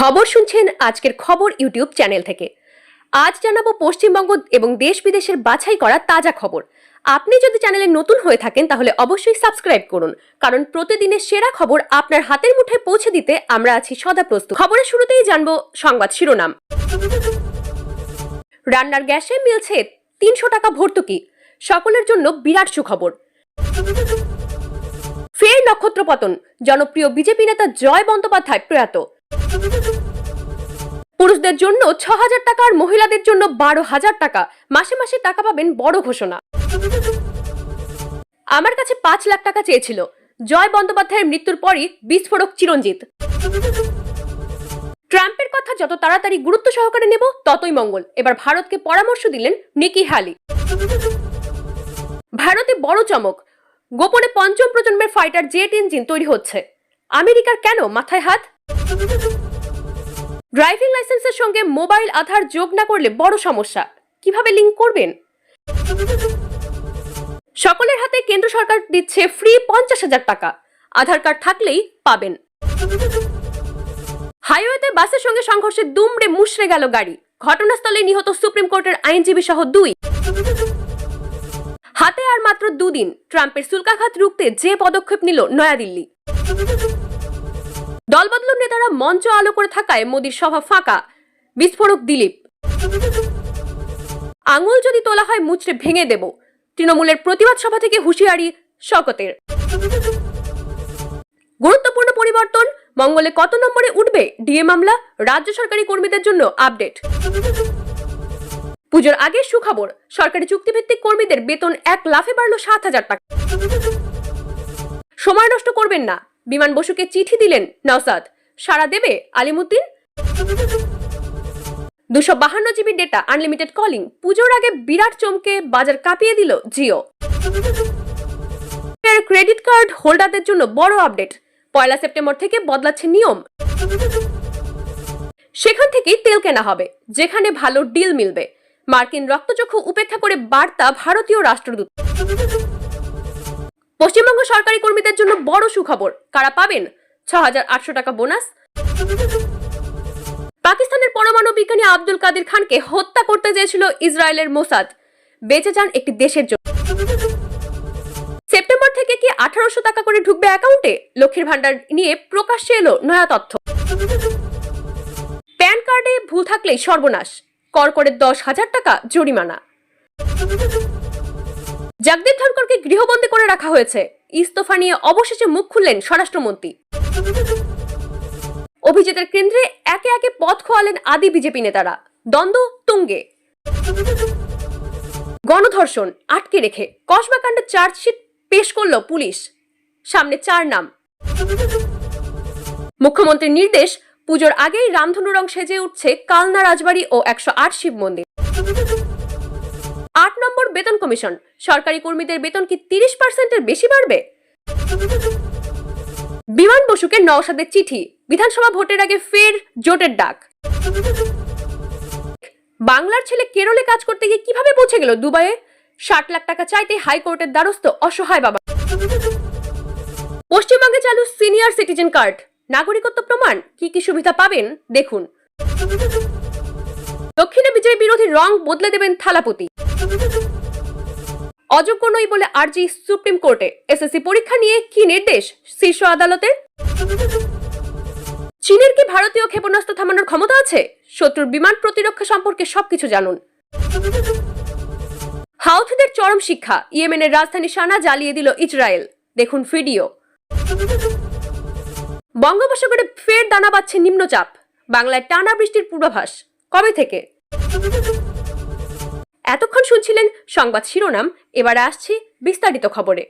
খবর শুনছেন আজকের খবর ইউটিউব চ্যানেল থেকে। আজ জানাব পশ্চিমবঙ্গ এবং দেশ বিদেশের বাছাই করা তাজা খবর। আপনি যদি চ্যানেলে নতুন হয়ে থাকেন, তাহলে অবশ্যই সাবস্ক্রাইব করুন। কারণ প্রতিদিনের সেরা খবর আপনার হাতের মুঠোয় পৌঁছে দিতে আমরা আছি সদা প্রস্তুত। খবরের শুরুতেই জানব সংবাদ শিরোনাম। রান্নার গ্যাসে মিলছে তিনশো টাকা ভর্তুকি। সকলের জন্য বিরাট সুখবর। ফের নক্ষত্র পতন। জনপ্রিয় বিজেপি নেতা জয় বন্দ্যোপাধ্যায় প্রয়াত। পুরুষদের জন্য ছ হাজার টাকা আর মহিলাদের জন্য বারো হাজার টাকা। মাসে মাসে টাকা পাবেন বড় ঘোষণা। আমার কাছে পাঁচ লাখ টাকা চেয়েছিল। জয় বন্দ্যোপাধ্যায়ের মৃত্যুর পরই বিস্ফোরক চিরঞ্জিত। ট্রাম্পের কথা যত তাড়াতাড়ি গুরুত্ব সহকারে নেব, ততই মঙ্গল। এবার ভারতকে পরামর্শ দিলেন নিকি হ্যালি ভারতে বড় চমক। গোপনে পঞ্চম প্রজন্মের ফাইটার জেট ইঞ্জিন তৈরি হচ্ছে। আমেরিকার কেন মাথায় হাত? ড্রাইভিং লাইসেন্সের সঙ্গে মোবাইল আধার যোগ না করলে বড় সমস্যা। কীভাবে লিংক করবেন? সকলের হাতে কেন্দ্র সরকার দিচ্ছে ফ্রি পঞ্চাশ হাজার টাকা। আধার কার্ড থাকলেই পাবেন। হাইওয়েতে বাসের সঙ্গে সংঘর্ষে দুমড়ে মুশড়ে গেল গাড়ি। ঘটনাস্থলে নিহত সুপ্রিম কোর্টের আইনজীবী সহ দুই। হাতে আর মাত্র দুদিন। ট্রাম্পের শুল্কাঘাত রুখতে যে পদক্ষেপ নিল নয়াদিল্লি। দলবদলুর নেতারা মঞ্চ আলো করে থাকায় মোদীর সভা ফাঁকা। বিস্ফোরক দিলীপ। আঙুল যদি তোলা হয় মুচড়ে ভেঙে দেব। তৃণমূলের প্রতিবাদ সভা থেকে হুঁশিয়ারি শকতের। গুরুত্বপূর্ণ পরিবর্তন, মঙ্গলে কত নম্বরে উঠবে ডিএ মামলা, রাজ্য সরকারি কর্মীদের জন্য আপডেট। পুজোর আগে সুখবর, সরকারি চুক্তিভিত্তিক কর্মীদের বেতন এক লাফে বাড়লো সাত হাজার টাকা। সময় নষ্ট করবেন না। বিমান বসুকে চিঠি দিলেন নওসাদ। সারা দেবে আলিমুদ্দিন? দুশো বাহান্ন জিবি ডেটা, আনলিমিটেড কলিং। পুজোর আগে বিরাট চমকে বাজার কাঁপিয়ে দিল জিও। ক্রেডিট কার্ড হোল্ডারদের জন্য বড় আপডেট। পয়লা সেপ্টেম্বর থেকে বদলাচ্ছে নিয়ম। সেখান থেকেই তেল কেনা হবে, যেখানে ভালো ডিল মিলবে। মার্কিন রক্তচক্ষু উপেক্ষা করে বার্তা ভারতীয় রাষ্ট্রদূত। পশ্চিমবঙ্গ সরকারি কর্মীদের জন্য বড় সুখবর। কারা পাবেন? ছ হাজার আটশো টাকা বোনাস। পাকিস্তানের পরমাণু বিজ্ঞানী আব্দুল কাদের খানকে হত্যা করতে চেয়েছিল ইসরায়েলের মোসাদ। বেঁচে যান একটি দেশের জন্য। সেপ্টেম্বর থেকে কি আঠারোশো টাকা করে ঢুকবে অ্যাকাউন্টে? লক্ষ্মীর ভান্ডার নিয়ে প্রকাশ্যে এলো নয়া তথ্য। প্যান কার্ডে ভুল থাকলেই সর্বনাশ। কর করে দশ হাজার টাকা জরিমানা। জগদীপ ধনকরকে গৃহবন্দী করে রাখা হয়েছে। ইস্তফা নিয়ে অবশেষে মুখ খুললেন স্বরাষ্ট্রমন্ত্রী। অভিজিতের কেন্দ্রে একে একে পথ খোয়ালেন আদি বিজেপি নেতারা। দ্বন্দ্ব তুঙ্গে। গণধর্ষণ আটকে রেখে কসবাকাণ্ডে চার্জশিট পেশ করল পুলিশ। সামনে চার নাম। মুখ্যমন্ত্রীর নির্দেশ, পুজোর আগেই রামধনু রং সেজে উঠছে কালনা রাজবাড়ি ও একশো আট শিব মন্দির। আট নম্বর বেতন কমিশন। সরকারি কর্মীদের বেতন কি তিরিশ পার্সেন্টের বেশি বাড়বে? বিমান বসুকে নওশাদের চিঠি। বিধানসভা ভোটের আগে ফের জোটের ডাক। বাংলার ছেলে কেরলে কাজ করতে গিয়ে কীভাবে পৌঁছে গেল দুবাইয়ে? ষাট লাখ টাকা চাইতে হাইকোর্টের দ্বারস্থ অসহায় বাবা। পশ্চিমবঙ্গে চালু সিনিয়র সিটিজেন কার্ড। নাগরিকত্ব প্রমাণ। কি কি সুবিধা পাবেন? দেখুন। দক্ষিণে বিজয় বিরোধী রং বদলে দেবেন থালাপতি। অযোগ্য নই বলে আরজি সুপ্রিম কোর্টে এসএসসি পরীক্ষা নিয়ে কি নির্দেশ শীর্ষ আদালতের? চীনের কি ভারতীয় ক্ষেপণাস্ত্র থামানোর ক্ষমতা আছে? শত্রুর বিমান প্রতিরক্ষা সম্পর্কে সবকিছু জানুন। হাউথিদের চরম শিক্ষা, ইয়েমেনের রাজধানী সানা জ্বালিয়ে দিল ইসরায়েল। দেখুন ভিডিও। বঙ্গোপসাগরে ফের দানা বাচ্ছে নিম্নচাপ। বাংলায় টানা বৃষ্টির পূর্বাভাস। কবে থেকে? এতক্ষণ শুনছিলেন সংবাদ শিরোনাম, এবারে আসছি বিস্তারিত খবরে।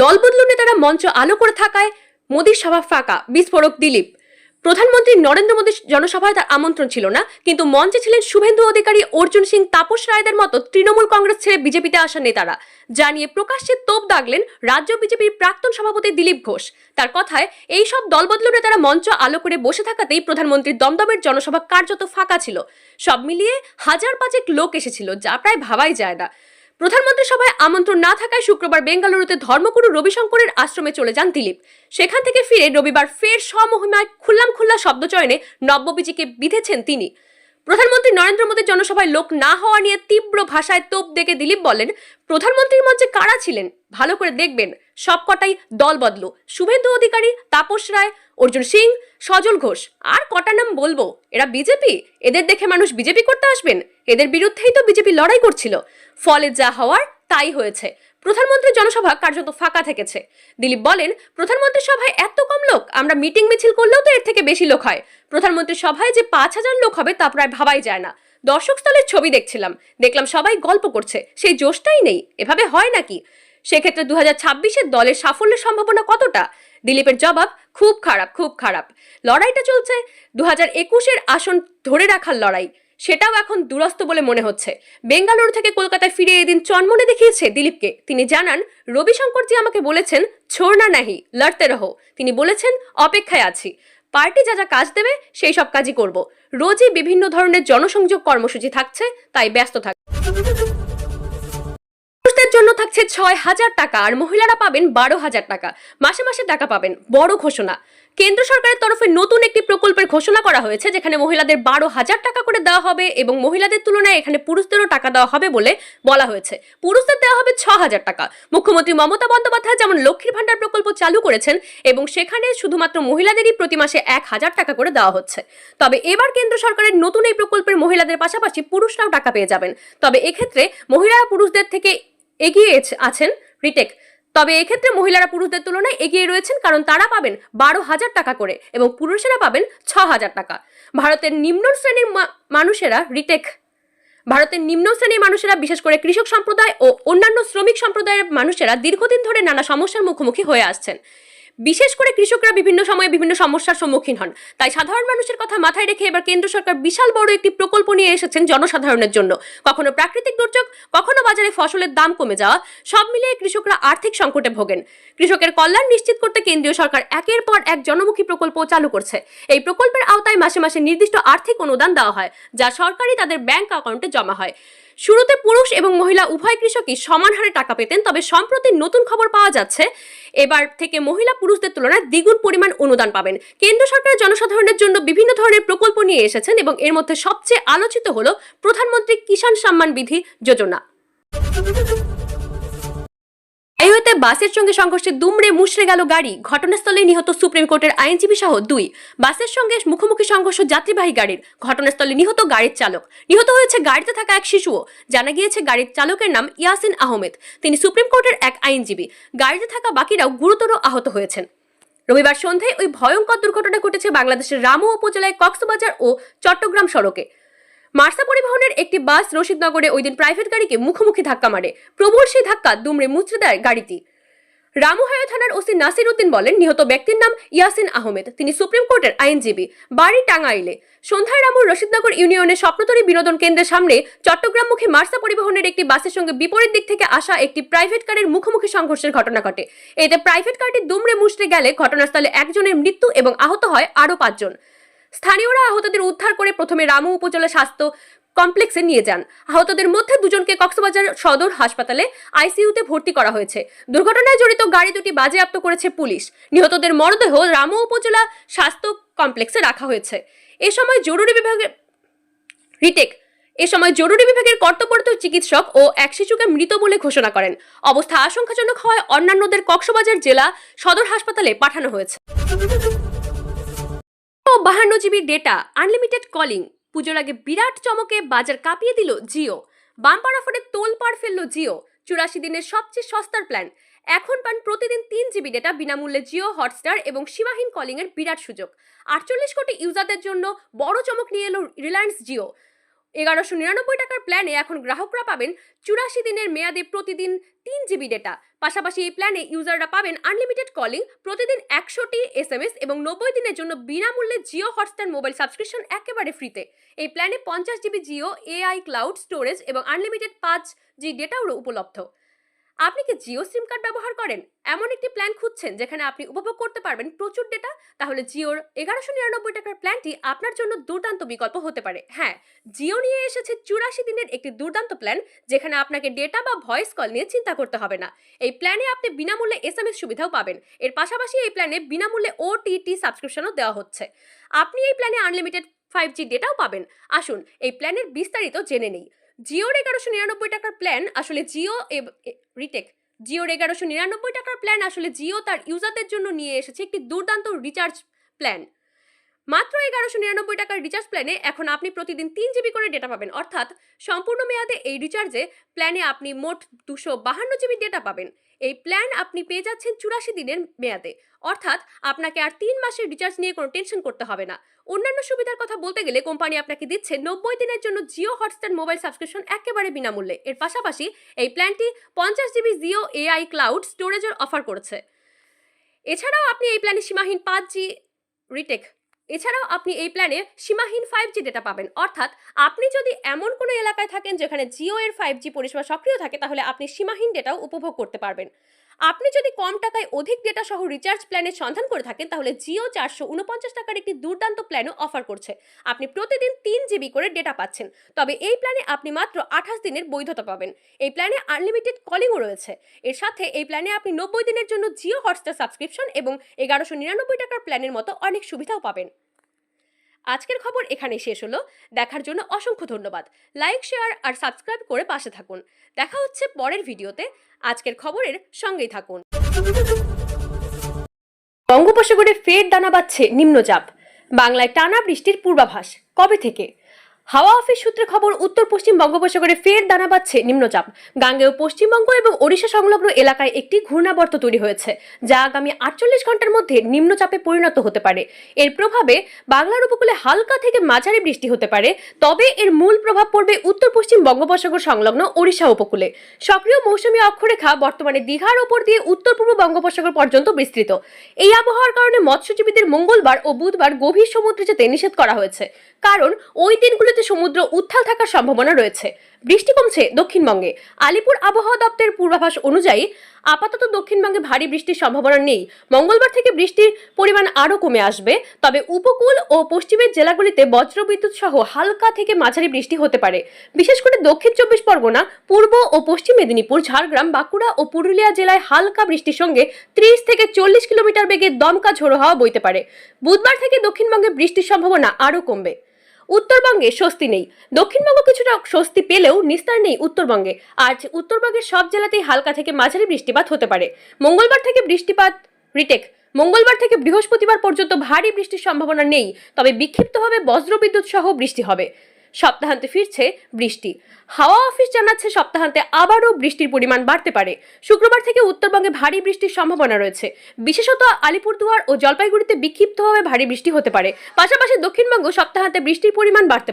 দলবদলু নেতারা মঞ্চ আলো করে থাকায় মোদীর সভা ফাঁকা, বিস্ফোরক দিলীপ। প্রধানমন্ত্রী নরেন্দ্র মোদীর জনসভায় তার আমন্ত্রণ ছিল না, কিন্তু মঞ্চে ছিলেন শুভেন্দু অধিকারী, অর্জুন সিং, তাপস রায়দের মতো তৃণমূল কংগ্রেস ছেড়ে বিজেপিতে আসা নেতারা। যা নিয়ে প্রকাশ্যে তোপ দাগলেন রাজ্য বিজেপির প্রাক্তন সভাপতি দিলীপ ঘোষ। তার কথায়, এই সব দলবদলু নেতারা মঞ্চ আলো করে বসে থাকাতেই প্রধানমন্ত্রীর দমদমের জনসভা কার্যত ফাঁকা ছিল। সব মিলিয়ে হাজার পাঁচেক লোক এসেছিল, যা প্রায় ভাবাই যায় না। প্রধানমন্ত্রী সভায় আমন্ত্রণ না থাকায় শুক্রবার বেঙ্গালুরুতে ধর্মগুরু রবিশঙ্করের আশ্রমে চলে যান দিলীপ। সেখান থেকে ফিরে রবিবার ফের স্বমহিমায় খুল্লাম খুল্লা শব্দচয়নে নব্যবীজিকে বিধেছেন তিনি। প্রধানমন্ত্রী নরেন্দ্র মোদীর জনসভায় লোক না হওয়া নিয়ে তীব্র ভাষায় তোপ দেখে দিলীপ বলেন, প্রধানমন্ত্রীর মঞ্চে কারা ছিলেন? ভালো করে দেখবেন। সবকটাই দল বদলো। শুভেন্দু অধিকারী, তাপস রায়, অর্জুন সিং, সজল ঘোষ। আর কটা নাম বলব? এরা বিজেপি? এদের দেখে মানুষ বিজেপি করতে আসবেন? এদের বিরুদ্ধেই তো বিজেপি লড়াই করছিল। ফলে যা হওয়ার তাই হয়েছে। প্রধানমন্ত্রীর জনসভা কার্যত ফাঁকা থেকেছে। দিলীপ বলেন, প্রধানমন্ত্রীর সভায় এত কম লোক, আমরা মিটিং মিছিল করলেও তো এর থেকে বেশি লোক হয়। প্রধানমন্ত্রীর সভায় যে পাঁচ হাজার লোক হবে তা প্রায় ভাবাই যায় না। দর্শক স্থলের ছবি দেখছিলাম, দেখলাম সবাই গল্প করছে, সেই জোশটাই নেই, এভাবে হয় নাকি? সেক্ষেত্রে দু হাজার ছাব্বিশের দলের সাফল্যের সম্ভাবনা কতটা? দিলীপের জবাব, খুব খারাপ খুব খারাপ। লড়াইটা চলছে দু হাজার একুশের আসন ধরে রাখার লড়াই। সেটাও এখন দুরস্ত বলে মনে হচ্ছে। বেঙ্গালুরু থেকে কলকাতায় ফিরে এদিন চনমনে দেখিয়েছে দিলীপকে। তিনি জানান, রবিশঙ্করজি আমাকে বলেছেন ছোড়না নাহি, লড়তে রহো। তিনি বলেছেন, অপেক্ষায় আছি। পার্টি যা যা কাজ দেবে, সেই সব কাজই করব। রোজই বিভিন্ন ধরনের জনসংযোগ কর্মসূচি থাকছে, তাই ব্যস্ত থাক থাকছে ছয় হাজার টাকা আর মহিলারা পাবেন বারো হাজার টাকা। মাসে মাসে টাকা পাবেন। বড় ঘোষণা। কেন্দ্র সরকারের তরফে নতুন একটি প্রকল্পের ঘোষণা করা হয়েছে, যেখানে মহিলাদের বারো হাজার টাকা করে দেওয়া হবে এবং মহিলাদের তুলনায় এখানে পুরুষদেরও টাকা দেওয়া হবে বলে বলা হয়েছে। পুরুষদের দেওয়া হবে ছ হাজার টাকা। মুখ্যমন্ত্রী মমতা বন্দ্যোপাধ্যায় যেমন লক্ষ্মীর ভান্ডার প্রকল্প চালু করেছেন এবং সেখানে শুধুমাত্র মহিলাদেরই প্রতি মাসে এক হাজার টাকা করে দেওয়া হচ্ছে। তবে এবার কেন্দ্র সরকারের নতুন এই প্রকল্পের মহিলাদের পাশাপাশি পুরুষরাও টাকা পেয়ে যাবেন। তবে এক্ষেত্রে মহিলারা পুরুষদের থেকে এগিয়ে আছেন রিটেক। তবে এক্ষেত্রে মহিলারা পুরুষদের তুলনায় এগিয়ে রয়েছেন কারণ তারা পাবেন বারো হাজার টাকা করে এবং পুরুষেরা পাবেন ছ হাজার টাকা। ভারতের নিম্ন শ্রেণির মানুষেরা রিটেক ভারতের নিম্ন শ্রেণির মানুষেরা, বিশেষ করে কৃষক সম্প্রদায় ও অন্যান্য শ্রমিক সম্প্রদায়ের মানুষেরা দীর্ঘদিন ধরে নানা সমস্যার মুখোমুখি হয়ে আসছেন। বিশেষ করে কৃষকরা বিভিন্ন সময়ে বিভিন্ন সমস্যার সম্মুখীন হন। তাই সাধারণ মানুষের কথা মাথায় রেখে এবার কেন্দ্র সরকার বিশাল বড় একটি প্রকল্প নিয়ে এসেছেন জনসাধারণের জন্য। কখনো প্রাকৃতিক দুর্যোগ, কখনো বাজারে ফসলের দাম কমে যাওয়া, সব মিলিয়ে কৃষকরা আর্থিক সংকটে ভোগেন। কৃষকের কল্যাণ নিশ্চিত করতে কেন্দ্রীয় সরকার একের পর এক জনমুখী প্রকল্প চালু করছে। এই প্রকল্পের আওতায় মাসে মাসে নির্দিষ্ট আর্থিক অনুদান দেওয়া হয়, যা সরকারি তাদের ব্যাংক অ্যাকাউন্টে জমা হয়। শুরুতে পুরুষ এবং মহিলা উভয় কৃষকই সমান হারে টাকা পেতেন, তবে সম্প্রতি নতুন খবর পাওয়া যাচ্ছে, এবার থেকে মহিলা পুরুষদের তুলনায় দ্বিগুণ পরিমাণ অনুদান পাবেন। কেন্দ্র সরকার জনসাধারণের জন্য বিভিন্ন ধরনের প্রকল্প নিয়ে এসেছেন এবং এর মধ্যে সবচেয়ে আলোচিত হল প্রধানমন্ত্রী কিষাণ সম্মান বিধি যোজনা। হাইওয়েতে বাসের সঙ্গে সংঘর্ষে দুমড়ে মুচড়ে গেল গাড়ি। ঘটনাস্থলে নিহত সুপ্রিম কোর্টের আইনজীবী সহ দুই। বাসের সঙ্গে মুখোমুখি সংঘর্ষ যাত্রীবাহী গাড়ির। ঘটনাস্থলে নিহত গাড়ির চালক। নিহত হয়েছে গাড়িতে থাকা এক শিশুও। জানা গিয়েছে গাড়ির চালকের নাম ইয়াসিন আহমেদ। তিনি সুপ্রিম কোর্টের এক আইনজীবী। গাড়িতে থাকা বাকিরাও গুরুতর আহত হয়েছেন। রবিবার সন্ধ্যায় ওই ভয়ঙ্কর দুর্ঘটনা ঘটেছে বাংলাদেশের রামু উপজেলায় কক্সবাজার ও চট্টগ্রাম সড়কে। মার্সা পরিবহনের একটি বাস রশিদনগরে ওই দিন প্রাইভেট গাড়িকে মুখোমুখি ধাক্কা মারে। প্রবল সেই ধাক্কা দুমড়ে মুচড়ে দেয় গাড়িটি। রামুহায়া থানার ওসি নাসির উদ্দিন বলেন, নিহত ব্যক্তির নাম ইয়াসিন আহমেদ। তিনি সুপ্রিম কোর্টের আইনজীবী, বাড়ি টাঙ্গাইলে। সন্ধ্যায় রামুর রশিদনগর ইউনিয়নের স্বপ্নতরী বিনোদন কেন্দ্রের সামনে চট্টগ্রামমুখী মার্সা পরিবহনের একটি বাসের সঙ্গে বিপরীত দিক থেকে আসা একটি প্রাইভেট কারের মুখোমুখি সংঘর্ষের ঘটনা ঘটে। এতে প্রাইভেট কারটি দুমড়ে মুচড়ে গেলে ঘটনাস্থলে একজনের মৃত্যু এবং আহত হয় আরও পাঁচজন। স্থানীয়রা আহতদের উদ্ধার করে প্রথমে রামু উপজেলা স্বাস্থ্য কমপ্লেক্সে নিয়ে যান। আহতদের মধ্যে দুজনকে কক্সবাজার সদর হাসপাতালে আইসিইউতে ভর্তি করা হয়েছে। দুর্ঘটনায় জড়িত গাড়ি দুটি বাজেয়াপ্ত করেছে পুলিশ। নিহতদের মরদেহ রামু উপজেলা স্বাস্থ্য কমপ্লেক্সে রাখা হয়েছে। এ সময় জরুরি বিভাগে রিটেক। এ সময় জরুরি বিভাগের কর্তব্যরত চিকিৎসক ও এক শিশুকে মৃত বলে ঘোষণা করেন। অবস্থা আশঙ্কাজনক হওয়ায় অন্যান্যদের কক্সবাজার জেলা সদর হাসপাতালে পাঠানো হয়েছে। বাহান্ন জিবি ডেটা আনলিমিটেড কলিং পুজোর আগে বিরাট চমকে বাজার কাঁপিয়ে দিল জিও। বাম্পার অফারে তোল পার ফেলল জিও। চুরাশি দিনের সবচেয়ে সস্তার প্ল্যান এখন পান প্রতিদিন তিন জিবি ডেটা বিনামূল্যে জিও হটস্টার এবং সীমাহীন কলিংয়ের বিরাট সুযোগ। আটচল্লিশ কোটি ইউজারদের জন্য বড় চমক নিয়ে এলো রিলায়েন্স জিও। এগারোশো নিরানব্বই টাকার প্ল্যানে এখন গ্রাহকরা পাবেন চুরাশি দিনের মেয়াদে প্রতিদিন তিন জিবি ডেটা পাশাপাশি এই প্ল্যানে ইউজাররা পাবেন আনলিমিটেড কলিং প্রতিদিন একশোটি এস এম এস এবং নব্বই দিনের জন্য বিনামূল্যে জিও হটস্টার মোবাইল সাবস্ক্রিপশন একেবারে ফ্রিতে এই প্ল্যানে পঞ্চাশ GB Jio AI cloud storage এবং আনলিমিটেড পাঁচ জি ডেটাও উপলব্ধ। আপনি কি জিও সিম কার্ড ব্যবহার করেন? এমন একটি প্ল্যান খুঁজছেন যেখানে আপনি উপভোগ করতে পারবেন প্রচুর ডেটা তাহলে জিওর এগারোশো নিরানব্বই টাকার প্ল্যানটি আপনার জন্য দুর্দান্ত বিকল্প হতে পারে। হ্যাঁ জিও নিয়ে এসেছে চুরাশি দিনের একটি দুর্দান্ত প্ল্যান যেখানে আপনাকে ডেটা বা ভয়েস কল নিয়ে চিন্তা করতে হবে না। এই প্ল্যানে আপনি বিনামূল্যে এস এম এস সুবিধাও পাবেন। এর পাশাপাশি এই প্ল্যানে বিনামূল্যে ওটিটি সাবস্ক্রিপশনও দেওয়া হচ্ছে। আপনি এই প্ল্যানে আনলিমিটেড ফাইভ জি ডেটাও পাবেন। আসুন, এই প্ল্যানের বিস্তারিত জেনে নেই। জিওর এগারোশো নিরানব্বই টাকার প্ল্যান আসলে জিও রিটেক। জিওর এগারোশো নিরানব্বই টাকার প্ল্যান আসলে জিও তার ইউজারদের জন্য নিয়ে এসেছে একটি দুর্দান্ত রিচার্জ প্ল্যান মাত্র এগারোশো নিরানব্বই টাকার রিচার্জ প্ল্যানে এখন আপনি প্রতিদিন তিন জিবি করে ডেটা পাবেন। অর্থাৎ সম্পূর্ণ মেয়াদে এই রিচার্জে প্ল্যানে আপনি মোট দুশো বাহান্ন জিবি ডেটা পাবেন। এই প্ল্যান আপনি পেয়ে যাচ্ছেন চুরাশি দিনের মেয়াদে। অর্থাৎ আপনাকে আর তিন মাসের রিচার্জ নিয়ে কোনো টেনশন করতে হবে না। অন্যান্য সুবিধার কথা বলতে গেলে কোম্পানি আপনাকে দিচ্ছে নব্বই দিনের জন্য জিও হটস্টার মোবাইল সাবস্ক্রিপশন একেবারে বিনামূল্যে। এর পাশাপাশি এই প্ল্যানটি পঞ্চাশ জিবি জিও এআই ক্লাউড স্টোরেজের অফার করেছে। এছাড়াও আপনি এই প্ল্যানে সীমাহীন পাঁচ জি রিটেক, এছাড়াও আপনি এই প্ল্যানে সীমাহীন ফাইভ জি ডেটা পাবেন। অর্থাৎ আপনি যদি এমন কোনো এলাকায় থাকেন যেখানে জিও এর ফাইভ জি পরিষেবা সক্রিয় থাকে, তাহলে আপনি সীমাহীন ডেটাও উপভোগ করতে পারবেন। আপনি যদি কম টাকায় অধিক ডেটা সহ রিচার্জ প্ল্যানের সন্ধান করে থাকেন, তাহলে জিও চারশো উনপঞ্চাশ টাকার একটি দুর্দান্ত প্ল্যানও অফার করছে। আপনি প্রতিদিন তিন জিবি করে ডেটা পাচ্ছেন। তবে এই প্ল্যানে আপনি মাত্র আঠাশ দিনের বৈধতা পাবেন। এই প্ল্যানে আনলিমিটেড কলিংও রয়েছে। এর সাথে এই প্ল্যানে আপনি নব্বই দিনের জন্য জিও হটস্টার সাবস্ক্রিপশন এবং এগারোশো নিরানব্বই টাকার প্ল্যানের মতো অনেক সুবিধাও পাবেন। আজকের খবর এখানে শেষ হলো। দেখার জন্য অসংখ্য ধন্যবাদ। লাইক শেয়ার আর সাবস্ক্রাইব করে পাশে থাকুন। দেখা হচ্ছে পরের ভিডিওতে। আজকের খবরের সঙ্গেই থাকুন। বঙ্গোপসাগরে ফের দানা বাচ্ছে নিম্নচাপ। বাংলায় টানা বৃষ্টির পূর্বাভাস। কবে থেকে? হাওয়া অফিস সূত্রে খবর, উত্তর পশ্চিম বঙ্গোপসাগরে ফের দানা বাচ্ছে নিম্নচাপ। গাঙ্গেয় পশ্চিমবঙ্গ এবং ওড়িশা সংলগ্ন এলাকায় একটি ঘূর্ণাবর্ত তৈরি হয়েছে, যা আগামী আটচল্লিশ ঘণ্টার মধ্যে নিম্নচাপে পরিণত হতে পারে। এর প্রভাবে বাংলার উপকূলে হালকা থেকে মাঝারি বৃষ্টি হতে পারে, তবে এর মূল প্রভাব পড়বে উত্তর পশ্চিম বঙ্গোপসাগর সংলগ্ন ওড়িশা উপকূলে। সক্রিয় মৌসুমী অক্ষরেখা বর্তমানে দীঘার ওপর দিয়ে উত্তর পূর্ব বঙ্গোপসাগর পর্যন্ত বিস্তৃত। এই আবহাওয়ার কারণে মৎস্যজীবীদের মঙ্গলবার ও বুধবার গভীর সমুদ্রে যেতে নিষেধ করা হয়েছে। কারণ, ওই দিনগুলোতে সমুদ্র উত্তাল থাকার সম্ভাবনা রয়েছে। বৃষ্টি কমছে দক্ষিণবঙ্গে। আলিপুর আবহাওয়া দপ্তরের পূর্বাভাস অনুযায়ী আপাতত দক্ষিণবঙ্গে ভারী বৃষ্টির সম্ভাবনা নেই। মঙ্গলবার থেকে বৃষ্টির পরিমাণ আরও কমে আসবে। তবে উপকূল ও পশ্চিমের জেলাগুলিতে বজ্রবিদ্যুৎ সহ হালকা থেকে মাঝারি বৃষ্টি হতে পারে। বিশেষ করে দক্ষিণ চব্বিশ পরগনা, পূর্ব ও পশ্চিম মেদিনীপুর, ঝাড়গ্রাম, বাঁকুড়া ও পুরুলিয়া জেলায় হালকা বৃষ্টির সঙ্গে ত্রিশ থেকে চল্লিশ কিলোমিটার বেগে দমকা ঝোড়ো হাওয়া বইতে পারে। বুধবার থেকে দক্ষিণবঙ্গে বৃষ্টির সম্ভাবনা আরও কমবে। উত্তরবঙ্গে স্বস্তি নেই। দক্ষিণবঙ্গ কিছুটা স্বস্তি পেলেও নিস্তার নেই উত্তরবঙ্গে। আজ উত্তরবঙ্গের সব জেলাতেই হালকা থেকে মাঝারি বৃষ্টিপাত হতে পারে। মঙ্গলবার থেকে বৃষ্টিপাত রিটেক। মঙ্গলবার থেকে বৃহস্পতিবার পর্যন্ত ভারী বৃষ্টির সম্ভাবনা নেই, তবে বিক্ষিপ্তভাবে বজ্রবিদ্যুৎ সহ বৃষ্টি হবে। সপ্তাহান্তে ফিরছে বৃষ্টি। হাওয়া অফিস জানাচ্ছে সপ্তাহান্তে আবারও বৃষ্টির পরিমাণ বাড়তে পারে। শুক্রবার থেকে উত্তরবঙ্গে ভারী বৃষ্টির সম্ভাবনা রয়েছে। বিশেষত আলিপুরদুয়ার ও জলপাইগুড়িতে বিক্ষিপ্তভাবে ভারী বৃষ্টি হতে পারে। পাশাপাশি দক্ষিণবঙ্গ সপ্তাহান্তে বৃষ্টির পরিমাণ বাড়তে